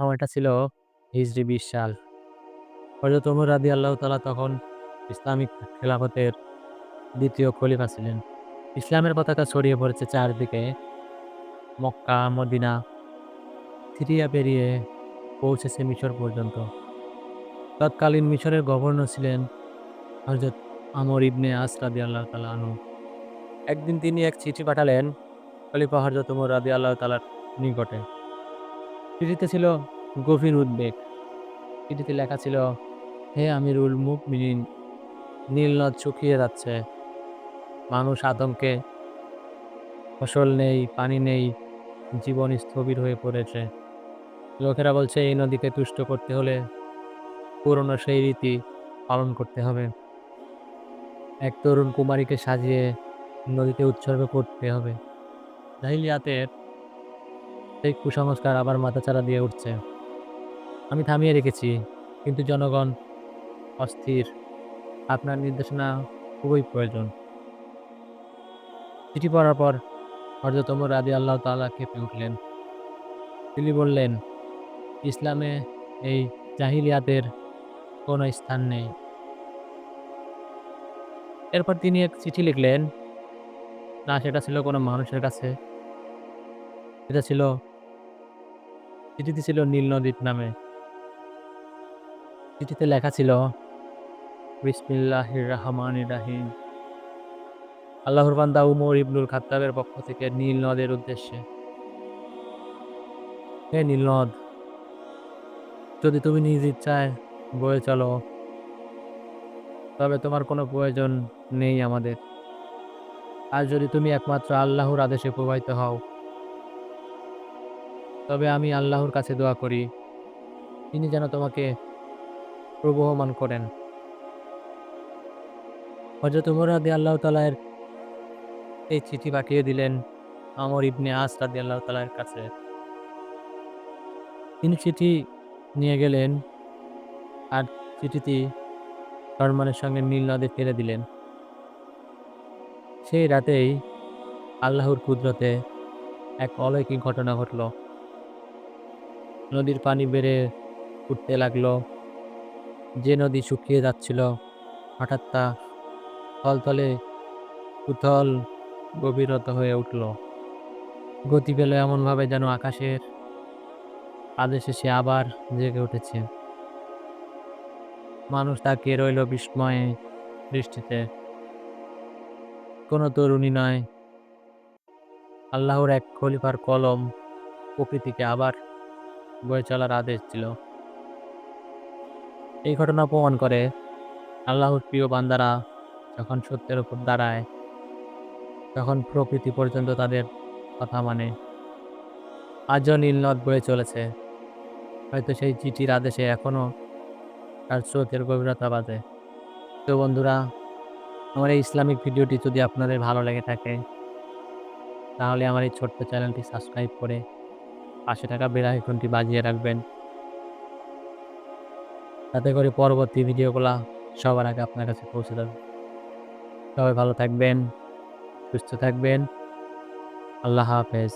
সময়টা ছিল হিজরি ২০ সাল। হযরত ওমর রাদিয়াল্লাহু তাআলা তখন ইসলামিক খেলাফতের দ্বিতীয় খলিফা ছিলেন। ইসলামের পতাকা ছড়িয়ে পড়েছে চারদিকে। মক্কা, মদিনা, সিরিয়া পেরিয়ে পৌঁছেছে মিশর পর্যন্ত। তৎকালীন মিশরের গভর্নর ছিলেন হযরত আমর ইবনে আস আল্লাহ তালা আনহু। একদিন তিনি এক চিঠি পাঠালেন খলিফা হযরত ওমর রাদিয়াল্লাহু তাআলার নিকটে। চিঠিতে ছিল গভীর উদ্বেগ। চিঠিতে লেখা ছিল, হে আমিরুল মুমিনিন নীল নদ শুকিয়ে যাচ্ছে। মানুষ আতঙ্কে ফসল নেই, পানি নেই, জীবন স্থবির হয়ে পড়েছে। লোকেরা বলছে এই নদীকে তুষ্ট করতে হলে পুরনো সেই রীতি পালন করতে হবে। এক তরুণ কুমারীকে সাজিয়ে নদীতে উৎসর্গ করতে হবে। জাহিলিয়াতের সেই কুসংস্কার আবার মাথাচাড়া দিয়ে উঠছে। আমি থামিয়ে রেখেছি, কিন্তু জনগণ অস্থির। আপনার নির্দেশনা খুবই প্রয়োজন। চিঠি পড়ার পর হযরত ওমর আল্লাহ তাআলা কেঁপে উঠলেন। তিনি বললেন, ইসলামে এই জাহিলিয়াতের কোনো স্থান নেই। এরপর তিনি এক চিঠি লিখলেন। না সেটা ছিল কোনো মানুষের কাছে। এটা ছিল চিঠিটি ছিল নীল নদীর নামে। চিঠিতে লেখা ছিল, বিসমিল্লাহির রাহমানির রাহিম। আল্লাহর বান্দা উমর ইবনুল খাত্তাবের পক্ষ থেকে নীল নদের উদ্দেশ্যে। হে নীল নদ, যদি তুমি নিজ ইচ্ছায় বয়ে চলো, তবে তোমার কোনো প্রয়োজন নেই আমাদের। আর যদি তুমি একমাত্র আল্লাহর আদেশে প্রবাহিত হও, তবে আমি আল্লাহর কাছে দোয়া করি, তিনি যেন তোমাকে প্রবহমান করেন। হযরত ওমর রাদিয়াল্লাহু তাআলা এর এই চিঠি পাঠিয়ে দিলেন আমর ইবনে আস রাদিয়াল্লাহু তাআলা এর কাছে। তিনি চিঠি নিয়ে গেলেন আর চিঠিটি সম্মানের সঙ্গে নীল নদে ফেলে দিলেন। সেই রাতেই আল্লাহর কুদরতে এক অলৌকিক ঘটনা ঘটল। নদীর পানি বেড়ে উঠতে লাগল। যে নদী শুকিয়ে যাচ্ছিল হঠাৎ তা থলথলে উথল গভীরতা হয়ে উঠল। গতি পেল এমনভাবে যেন আকাশের আদেশে সে আবার জেগে উঠেছে। মানুষ তাকিয়ে রইল বিস্ময়ে দৃষ্টিতে। কোনো তরুণী নয়, আল্লাহর এক খলিফার কলম প্রকৃতিকে আবার বয়ে চলার আদেশ দিল। এই ঘটনা প্রমাণ করে আল্লাহর প্রিয় বান্দারা যখন সত্যের উপর দাঁড়ায়, তখন প্রকৃতি পর্যন্ত তাদের কথা মানে। আজও নীল নদ বয়ে চলেছে। হয়তো সেই চিঠির আদেশে এখনও তার চোখের গভীরতা বাজে। তো বন্ধুরা, আমার এই ইসলামিক ভিডিওটি যদি আপনাদের ভালো লেগে থাকে, তাহলে আমার এই ছোট্ট চ্যানেলটি সাবস্ক্রাইব করে পাশে থাকা বেল আইকনটি বাজিয়ে রাখবেন। তাতে করে পরবর্তী ভিডিওগুলো সবার আগে আপনার কাছে পৌঁছে যাবে। সবাই ভালো থাকবেন, সুস্থ থাকবেন। আল্লাহ হাফেজ।